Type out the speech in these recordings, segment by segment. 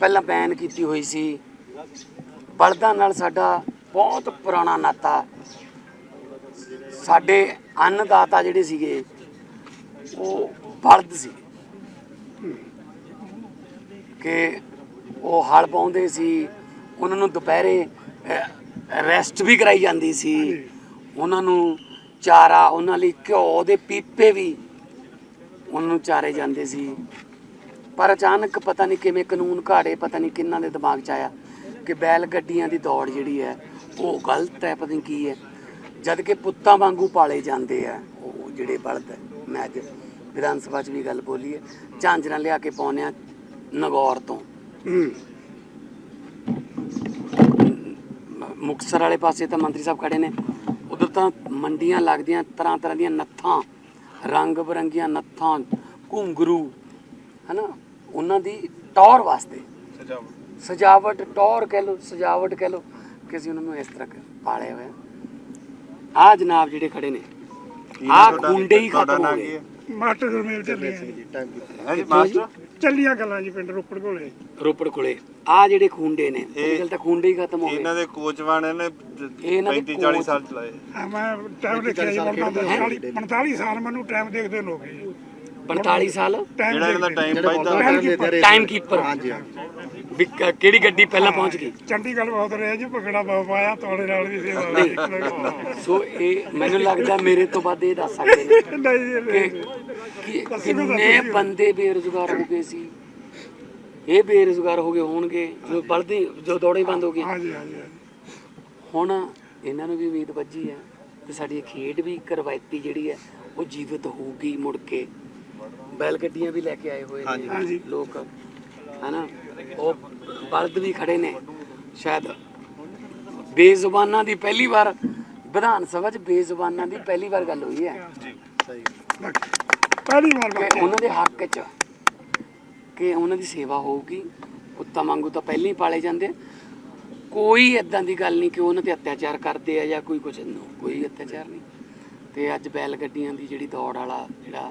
ਪਹਿਲਾਂ ਬੈਨ ਕੀਤੀ ਹੋਈ ਸੀ। ਬਲਦਾਂ ਨਾਲ ਸਾਡਾ ਬਹੁਤ ਪੁਰਾਣਾ ਨਾਤਾ। ਸਾਡੇ ਅੰਨਦਾਤਾ ਜਿਹੜੇ ਸੀਗੇ, ਉਹ ਬਲਦ ਸੀ। ਕਿ ਉਹ ਹਲ ਪਾਉਂਦੇ ਸੀ, ਉਹਨਾਂ ਨੂੰ ਦੁਪਹਿਰੇ ਰੈਸਟ ਵੀ ਕਰਾਈ ਜਾਂਦੀ ਸੀ। ਉਹਨਾਂ ਨੂੰ ਚਾਰਾ, ਉਹਨਾਂ ਲਈ ਘਿਓ ਦੇ ਪੀਪੇ ਵੀ ਉਹਨਾਂ ਨੂੰ ਚਾਰੇ ਜਾਂਦੇ ਸੀ। ਪਰ ਅਚਾਨਕ ਪਤਾ ਨਹੀਂ ਕਿਵੇਂ ਕਾਨੂੰਨ ਘਾੜੇ, ਪਤਾ ਨਹੀਂ ਕਿੰਨਾਂ ਦੇ ਦਿਮਾਗ 'ਚ ਆਇਆ ਕਿ ਬੈਲ ਗੱਡੀਆਂ ਦੀ ਦੌੜ ਜਿਹੜੀ ਹੈ, ਉਹ ਗਲਤ ਹੈ, ਪਤਾ ਨਹੀਂ ਕੀ ਹੈ। ਜਦ ਕਿ ਪੁੱਤਾਂ ਵਾਂਗੂ ਪਾਲੇ ਜਾਂਦੇ ਆ, ਉਹ ਜਿਹੜੇ ਬਲਦ ਹੈ। ਮੈਂ ਅੱਜ ਵਿਧਾਨ ਸਭਾ 'ਚ ਵੀ ਗੱਲ ਬੋਲੀ ਹੈ, ਝਾਂਜਰਾਂ ਲਿਆ ਕੇ ਪਾਉਂਦੇ ਆ ਨਗੌਰ ਤੋਂ। ਹੂੰ। ਮੁਕਤਸਰ ਵਾਲੇ ਪਾਸੇ ਤਾਂ ਮੰਤਰੀ ਸਾਹਿਬ ਖੜੇ ਨੇ। ਉਧਰ ਤਾਂ ਮੰਡੀਆਂ ਲੱਗਦੀਆਂ ਤਰ੍ਹਾਂ ਤਰ੍ਹਾਂ ਦੀਆਂ ਨੱਥਾਂ ਰੰਗ ਬਰੰਗੀਆਂ ਨੱਥਾਂ, ਘੁੰਗਰੂ, ਹਨਾ? ਉਹਨਾਂ ਦੀ ਟੌਰ ਵਾਸਤੇ। ਸਜਾਵਟ। ਟੌਰ ਕਹਿ ਲੋ ਸਜਾਵਟ ਕਹਿ ਲੋ ਕਿ ਅਸੀਂ ਉਹਨਾਂ ਨੂੰ ਇਸ ਤਰ੍ਹਾਂ ਪਾਲੇ ਹੋਏ ਆ ਜਨਾਬ ਜਿਹੜੇ ਖੜੇ ਨੇ ਆ ਗੁੰਡੇ ਹੀ ਖਤਮ ਹੋ ਗਏ। ਮਾਸਟਰ ਗੁਰਮੇਲ ਚੱਲੇ ਹਾਂਜੀ ਮਾਸਟਰ? ਚੱਲੀਆਂ ਗੱਲਾਂ ਜੀ ਪਿੰਡ ਰੋਪੜ ਕੋਲੇ। ਰੋਪੜ ਕੋਲੇ। ਆ ਜਿਹੜੇ ਖੁੰਡੇ ਨੇ ਇਹ ਗੱਲ ਤਾਂ ਖੁੰਡੇ ਹੀ ਖਤਮ ਹੋ ਇਹਨਾਂ ਗਏ ਦੇ ਕੋਚਵਾਨ ਨੇ ਇਹਨਾਂ ਦੇ 35 40 ਕੋਚ- ਸਾਲ ਚਲਾਏ। ਆ ਮੈਂ ਟਾਈਮ ਦੇਖਿਆ ਜੀ ਬੰਦਾ 45 45 ਸਾਲ ਮੈਨੂੰ ਟਾਈਮ ਦੇਖਦੇ ਲੋਕ ਜੀ। 45 ਸਾਲ? ਟਾਈਮ ਜਿਹੜਾ ਇਹਨਾਂ ਦਾ ਟਾਈਮ ਪਾਈਦਾ ਟਾਈਮ ਟਾਈਮ ਕੀਪਰ ਹਾਂਜੀ ਵੀ ਕ- ਕਿਹੜੀ ਗੱਡੀ ਪਹਿਲਾਂ ਪਹੁੰਚ ਗਈ? ਚੰਡੀਗੜ੍ਹ ਬਹੁਤ ਰਿਹਾ ਜੀ ਭਗੜਾ ਬਹੁਤ ਪਾਇਆ ਤੁਹਾਡੇ ਨਾਲ ਵੀ ਸੇਵਾ। ਸੋ ਇਹ ਮੈਨੂੰ ਲੱਗਦਾ ਮੇਰੇ ਤੋਂ ਵੱਧ ਇਹ ਦੱਸ ਸਕਦੇ ਨੇ ਨਹੀਂ। ਕਿ ਕਿੰਨੇ ਬੰਦੇ ਬੇਰੁਜ਼ਗਾਰ ਹੋ ਗਏ ਸੀ? ਇਹ ਬੇਰੁਜ਼ਗਾਰ ਹੋ ਗਏ ਹੋਣਗੇ ਜੋ ਬਲਦੀ ਜੋ ਦੌੜੇ ਬੰਦ ਹੋ ਗਏ। ਹਾਂਜੀ ਹਾਂਜੀ ਹਾਂਜੀ। ਹੁਣ ਇਹਨਾਂ ਨੂੰ ਵੀ ਉਮੀਦ ਵੱਜੀ ਹੈ ਕਿ ਸਾਡੀ ਇਹ ਖੇਡ ਵੀ ਇੱਕ ਰਵਾਇਤੀ ਜਿਹੜੀ ਹੈ ਉਹ ਜੀਵਿਤ ਹੋਊਗੀ ਮੁੜ ਕੇ। ਬੈਲ ਗੱਡੀਆਂ ਵੀ ਲੈ ਕੇ ਆਏ ਹੋਏ ਨੇ ਹਾਂਜੀ। ਲੋਕ ਹਨਾ? ਉਹ ਬਲਦ ਵੀ ਖੜੇ ਨੇ। ਸ਼ਾਇਦ ਬੇਜ਼ੁਬਾਨਾਂ ਦੀ ਪਹਿਲੀ ਵਾਰ ਵਿਧਾਨ ਸਭਾ 'ਚ ਬੇਜ਼ੁਬਾਨਾਂ ਦੀ ਪਹਿਲੀ ਵਾਰ ਗੱਲ ਹੋਈ ਹੈ। ਪਹਿਲੀ ਵਾਰ ਕਿ ਬਾਤ ਉਹਨਾਂ ਦੇ ਹੱਕ 'ਚ ਕਿ ਉਹਨਾਂ ਦੀ ਸੇਵਾ ਹੋਊਗੀ ਕੁੱਤਾ ਵਾਂਗੂ ਤਾਂ ਪਹਿਲਾਂ ਹੀ ਪਾਲੇ ਜਾਂਦੇ ਕੋਈ ਇਦਾਂ ਦੀ ਗੱਲ ਨਹੀਂ ਕਿ ਉਹਨਾਂ ਤੇ ਅਤਿਆਚਾਰ ਕਰਦੇ ਆ ਜਾਂ ਕੋਈ ਕੁਝ ਕੋਈ ਅਤਿਆਚਾਰ ਨਹੀਂ। ਤੇ ਅੱਜ ਬੈਲ ਗੱਡੀਆਂ ਦੀ ਜਿਹੜੀ ਦੌੜ ਵਾਲਾ ਜਿਹੜਾ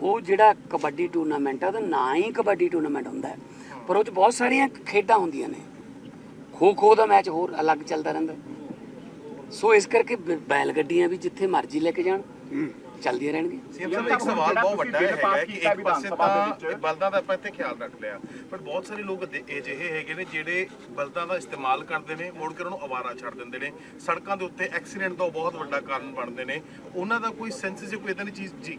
ਉਹ ਜਿਹੜਾ ਕਬੱਡੀ ਟੂਰਨਾਮੈਂਟ ਆ ਉਹਦਾ ਨਾਂ ਹੀ ਕਬੱਡੀ ਟੂਰਨਾਮੈਂਟ ਹੁੰਦਾ ਹੈ। ਪਰ ਉਹ 'ਚ ਬਹੁਤ ਸਾਰੀਆਂ ਖੇਡਾਂ ਹੁੰਦੀਆਂ ਨੇ। ਖੋ ਖੋ ਦਾ ਮੈਚ ਹੋਰ ਅਲੱਗ ਚੱਲਦਾ ਰਹਿੰਦਾ। ਸੋ ਇਸ ਕਰਕੇ ਬੈਲ ਗੱਡੀਆਂ ਵੀ ਜਿੱਥੇ ਮਰਜ਼ੀ ਲੈ ਕੇ ਜਾਣ ਚੱਲਦੀਆਂ ਰਹਿਣਗੀਆਂ। ਸੀਐਮ ਸਾਹਿਬ ਇੱਕ ਸਵਾਲ ਬਹੁਤ ਵੱਡਾ ਹੈਗਾ ਕਿ ਇੱਕ ਪਾਸੇ ਤਾਂ ਬਲਦਾਂ ਦਾ ਆਪਾਂ ਇੱਥੇ ਖਿਆਲ ਰੱਖ ਲਿਆ ਪਰ ਬਹੁਤ ਸਾਰੇ ਲੋਕ ਅਜਿ- ਅਜਿਹੇ ਹੈਗੇ ਨੇ ਜਿਹੜੇ ਬਲਦਾਂ ਦਾ ਇਸਤੇਮਾਲ ਕਰਦੇ ਨੇ ਮੁੜ ਕੇ ਉਹਨਾਂ ਨੂੰ ਅਵਾਰਾ ਛੱਡ ਦਿੰਦੇ ਨੇ। ਸੜਕਾਂ ਦੇ ਉੱਤੇ ਐਕਸੀਡੈਂਟ ਦਾ ਬਹੁਤ ਵੱਡਾ ਕਾਰਨ ਬਣਦੇ ਨੇ। ਉਹਨਾਂ ਦਾ ਕੋਈ ਸੈਂਸ ਜੇ ਕੋਈ ਇਦਾਂ ਦੀ ਚੀਜ਼ ਜੀ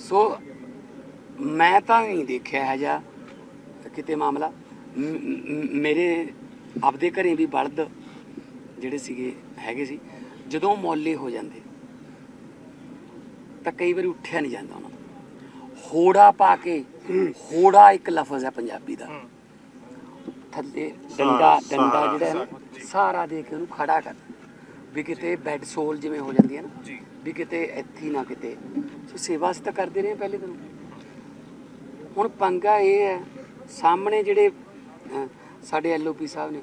ਸੋ ਮੈਂ ਤਾਂ ਨਹੀਂ ਦੇਖਿਆ ਹੈ ਜਾਂ ਕਿਤੇ ਮਾਮਲਾ। ਮੇਰੇ ਆਪਦੇ ਘਰੇ ਵੀ ਬਲਦ ਜਿਹੜੇ ਸੀਗੇ ਹੈਗੇ ਸੀ ਜਦੋਂ ਮੌਲੇ ਹੋ ਜਾਂਦੇ ਤਾਂ ਕਈ ਵਾਰੀ ਉੱਠਿਆ ਨਹੀਂ ਜਾਂਦਾ ਉਹਨਾਂ ਹੋੜਾ ਪਾ ਕੇ ਹੋੜਾ ਇੱਕ ਲਫ਼ਜ਼ ਹੈ ਪੰਜਾਬੀ ਦਾ। ਥੱਲੇ ਡੰਡਾ ਡੰਡਾ ਜਿਹੜਾ ਹੈ ਨਾ ਸਾਰਾ ਦੇ ਕੇ ਉਹਨੂੰ ਖੜਾ ਕਰ ਵੀ ਕਿਤੇ ਬੈੱਡ ਸੋਲ ਜਿਵੇਂ ਹੋ ਜਾਂਦੀ ਹੈ ਨਾ ਜੀ। ਵੀ ਕਿਤੇ ਇੱਥੇ ਨਾ ਕਿਤੇ। ਸੋ ਸੇਵਾ ਅਸੀਂ ਤਾਂ ਕਰਦੇ ਰਹੇ ਪਹਿਲੇ ਦਿਨ। ਹੁਣ ਪੰਗਾ ਇਹ ਹੈ ਸਾਹਮਣੇ ਜਿਹੜੇ ਸਾਡੇ ਐਲਓਪੀ ਸਾਹਿਬ ਨੇ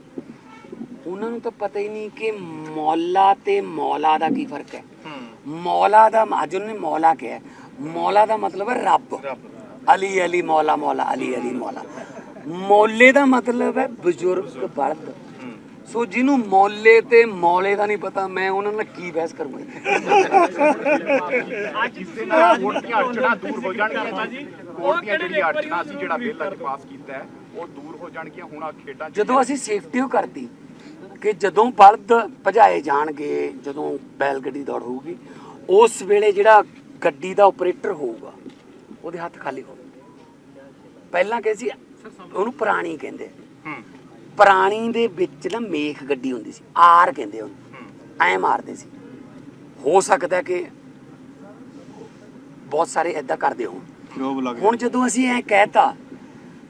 ਉਹਨਾਂ ਨੂੰ ਤਾਂ ਪਤਾ ਹੀ ਨਹੀਂ ਕਿ ਮੌਲਾ ਤੇ ਮੌਲਾ ਦਾ ਕੀ ਫ਼ਰਕ ਹੈ। ਮੌਲਾ ਦਾ ਅੱਜ ਉਹਨੇ ਮੌਲਾ ਕਿਹਾ। ਮੌਲਾ ਦਾ ਮਤਲਬ ਹੈ ਰੱਬ। ਅਲੀ ਅਲੀ ਮੌਲਾ ਮੌਲਾ ਅਲੀ ਅਲੀ ਮੌਲਾ। ਮੌਲੇ ਦਾ ਮਤਲਬ ਹੈ ਬਜ਼ੁਰਗ ਬਲਦ। ਸੋ ਜਿਹਨੂੰ ਮੌਲੇ ਤੇ ਮੌਲੇ ਦਾ ਨਹੀਂ ਪਤਾ ਮੈਂ ਉਹਨਾਂ ਨਾਲ ਕੀ ਬਹਿਸ ਕਰੂੰਗਾ ਜਿਸ ਦੇ ਨਾਲ ਵੋਟ ਦੀਆਂ ਅੜਚਣਾ ਦੂਰ ਹੋ ਜਾਣਗੀਆਂ ਜੀ। ਵੋਟ ਦੀਆਂ ਜਿਹੜੀਆਂ ਅੜਚਣਾ ਸੀ ਜਿਹੜਾ ਬਿੱਲ ਅੱਜ ਪਾਸ ਕੀਤਾ ਹੈ ਉਹ ਦੂਰ ਹੋ ਜਾਣਗੀਆਂ। ਹੁਣ ਆ ਖੇਡਾਂ 'ਚ ਜਦੋਂ ਅਸੀਂ ਸੇਫਟੀ ਉਹ ਕਰਤੀ ਕਿ ਜਦੋਂ ਬਲਦ ਭਜਾਏ ਜਾਣਗੇ ਜਦੋਂ ਬੈਲ ਗੱਡੀ ਦੌੜ ਹੋਊਗੀ ਉਸ ਵੇਲੇ ਜਿਹੜਾ ਗੱਡੀ ਦਾ ਆਪਰੇਟਰ ਹੋਊਗਾ ਉਹਦੇ ਹੱਥ ਖਾਲੀ ਹੋਣਗੇ ਪਹਿਲਾਂ ਕਹਿੰਦੇ ਸੀ ਉਹਨੂੰ ਪੁਰਾਣੀ ਕਹਿੰਦੇ। ਪੁਰਾਣੀ ਦੇ ਵਿੱਚ ਨਾ ਮੇਖ ਗੱਡੀ ਹੁੰਦੀ ਸੀ ਆਰ ਕਹਿੰਦੇ ਉਹਨੂੰ ਐ ਮਾਰਦੇ ਸੀ। ਹੋ ਸਕਦਾ ਕਿ ਬਹੁਤ ਸਾਰੇ ਐਦਾਂ ਕਰਦੇ ਹੋਣ। ਹੁਣ ਜਦੋਂ ਅਸੀਂ ਐ ਕਹਿਤਾ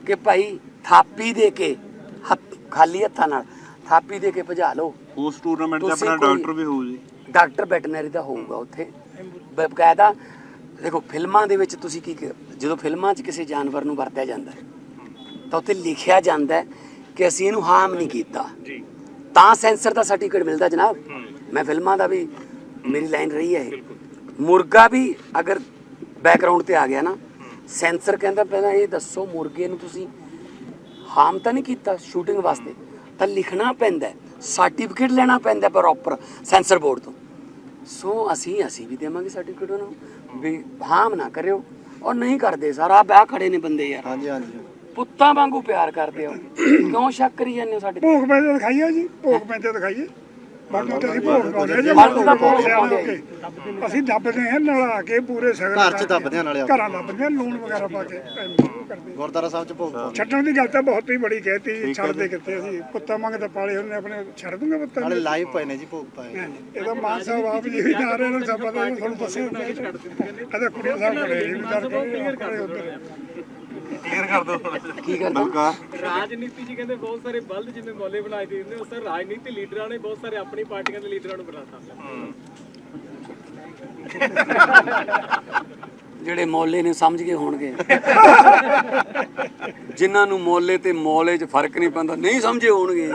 ਕਿ ਭਾਈ ਥਾਪੀ ਦੇ ਕੇ ਖਾਲੀ ਹੱਥਾਂ ਨਾਲ ਥਾਪੀ ਦੇ ਕੇ ਭਜਾ ਲਓ। ਉਸ ਟੂਰਨਾਮੈਂਟ ਤੁਸੀਂ ਆਪਣਾ ਡਾਕਟਰ ਵੀ ਹੋਊ ਜੀ। ਡਾਕਟਰ ਵੈਟਰਨਰੀ ਦਾ ਹੋਊਗਾ ਉੱਥੇ। ਬਕਾਇਦਾ ਦੇਖੋ ਫਿਲਮਾਂ ਦੇ ਵਿੱਚ ਤੁਸੀਂ ਕੀ ਕ- ਜਦੋਂ ਫਿਲਮਾਂ 'ਚ ਕਿਸੇ ਜਾਨਵਰ ਨੂੰ ਵਰਤਿਆ ਜਾਂਦਾ ਹੈ ਤਾਂ ਉੱਥੇ ਲਿਖਿਆ ਜਾਂਦਾ ਹੈ ਕਿ ਅਸੀਂ ਇਹਨੂੰ ਹਾਰਮ ਨਹੀਂ ਕੀਤਾ। ਜੀ। ਤਾਂ ਸੈਂਸਰ ਦਾ ਸਰਟੀਫਿਕੇਟ ਮਿਲਦਾ ਜਨਾਬ। ਮੈਂ ਫਿਲਮਾਂ ਦਾ ਵੀ ਮੇਰੀ ਲਾਈਨ ਰਹੀ ਹੈ ਇਹ। ਮੁਰਗਾ ਵੀ ਅਗਰ ਬੈਕਗ੍ਰਾਉਂਡ ਤੇ ਆ ਗਿਆ ਨਾ ਸੈਂਸਰ ਕਹਿੰਦਾ ਪਹਿਲਾਂ ਇਹ ਦੱਸੋ ਮੁਰਗੇ ਨੂੰ ਤੁਸੀਂ ਹਾਰਮ ਤਾਂ ਨਹੀਂ ਕੀਤਾ ਸ਼ੂਟਿੰਗ ਵਾਸਤੇ? ਤਾਂ ਲਿਖਣਾ ਪੈਂਦਾ ਸਰਟੀਫਿਕੇਟ ਲੈਣਾ ਪੈਂਦਾ ਪ੍ਰੋਪਰ ਸੈਂਸਰ ਬੋਰਡ ਤੋਂ। ਸੋ ਅਸੀਂ ਅਸੀਂ ਵੀ ਦੇਵਾਂਗੇ ਸਰਟੀਫਿਕੇਟ ਉਹਨਾਂ। ਨੂੰ ਵੀ ਹਾਰਮ ਨਾ ਕਰਿਓ। ਔਰ ਨਹੀਂ ਕਰਦੇ ਸਾਰਾ ਵਿਆਹ ਖੜੇ ਨੇ ਬੰਦੇ ਯਾਰ। ਹਾਂਜੀ ਹਾਂਜੀ। ਪੁੱਤਾਂ ਵਾਂਗੂ ਪਿਆਰ ਕਰਦੇ ਹੋ। ਕਿਉਂ ਸ਼ੱਕ ਕਰੀ ਜਾਂਦੇ ਹੋ ਸਾਡੇ ਤੇ? ਭੋਗ ਪੈਂਦੇ ਦਿਖਾਈਏ ਜੀ ਭੋਗ ਪੈਂਦੇ ਦਿਖਾਈਏ। ਬਾਕੀ ਤੇ ਅਸੀਂ ਭੋਗ ਪਾਉਂਦੇ ਜੀ ਬਾਕੀ ਤਾਂ ਭੋਗ ਪਾਉਂਦੇ ਜੀ। ਅਸੀਂ ਦੱਬਦੇ ਹਾਂ ਨਲਾ ਕੇ ਪੂਰੇ ਸਗਨ ਘਰ 'ਚ ਦੱਬਦੇ ਹਾਂ ਨਾਲੇ ਆਪਾਂ। ਘਰਾਂ ਦੱਬਦੇ ਹਾਂ ਲੂਣ ਵਗੈਰਾ ਪਾ ਕੇ ਕਰਦੇ। ਗੁਰਦੁਆਰਾ ਸਾਹਿਬ ਚ ਭੋਗ ਪਾਉਂਦੇ। ਛੱਡਣ ਦੀ ਗੱਲ ਤਾਂ ਬਹੁਤ ਹੀ ਬੜੀ ਕਹਿਤੀ ਛੱਡਦੇ ਕਿੱਥੇ ਅਸੀਂ ਕੁੱਤਾ ਮੰਗ ਤਾਂ ਪਾਲੇ ਹੁੰਦੇ ਆਪਣੇ ਛੱਡ ਦੂੰਗੇ ਪੁੱਤਾਂ ਨਾਲੇ ਨੂੰ? ਲਾਈਵ ਪਏ ਨੇ ਜੀ ਭੋਗ ਪਾਏ। ਇਹਦਾ ਮਾਨ ਸਾਹਿਬ ਆਪ ਜੀ ਵੀ ਜਾ ਰਹੇ ਨੇ ਸਭ ਪਤਾ ਤੁਹਾਨੂੰ ਦੱਸਿਆ। ਇਹਦਾ ਕੁੜੀ ਸਾਹਿਬ ਖੜੇ ਜੀ ਵਿਚਾਰ ਕੇ ਉੱਧਰ। ਕਲੀਅਰ ਕਰ ਦਿਓ ਕੀ ਕਰਦਾ? ਬਲਕਾਰ ਰਾਜਨੀਤੀ ਜੀ ਕਹਿੰਦੇ ਬਹੁਤ ਸਾਰੇ ਬਲਦ ਜਿਵੇਂ ਮੌਲੇ ਬਣਾਏ ਦੇ ਦਿੰਦੇ ਉਸ ਤਰ੍ਹਾਂ ਰਾਜਨੀਤੀ ਲੀਡਰਾਂ ਨੇ ਬਹੁਤ ਸਾਰੇ ਆਪਣੀ ਪਾਰਟੀਆਂ ਦੇ ਲੀਡਰਾਂ ਨੂੰ ਬਣਾਤਾ। ਜਿਹੜੇ ਮੌਲੇ ਨੇ ਸਮਝ ਗਏ ਹੋਣਗੇ। ਜਿਨ੍ਹਾਂ ਨੂੰ ਮੌਲੇ ਤੇ ਮੌਲੇ 'ਚ ਫ਼ਰਕ ਨਹੀਂ ਪੈਂਦਾ ਨਹੀਂ ਸਮਝੇ ਹੋਣਗੇ।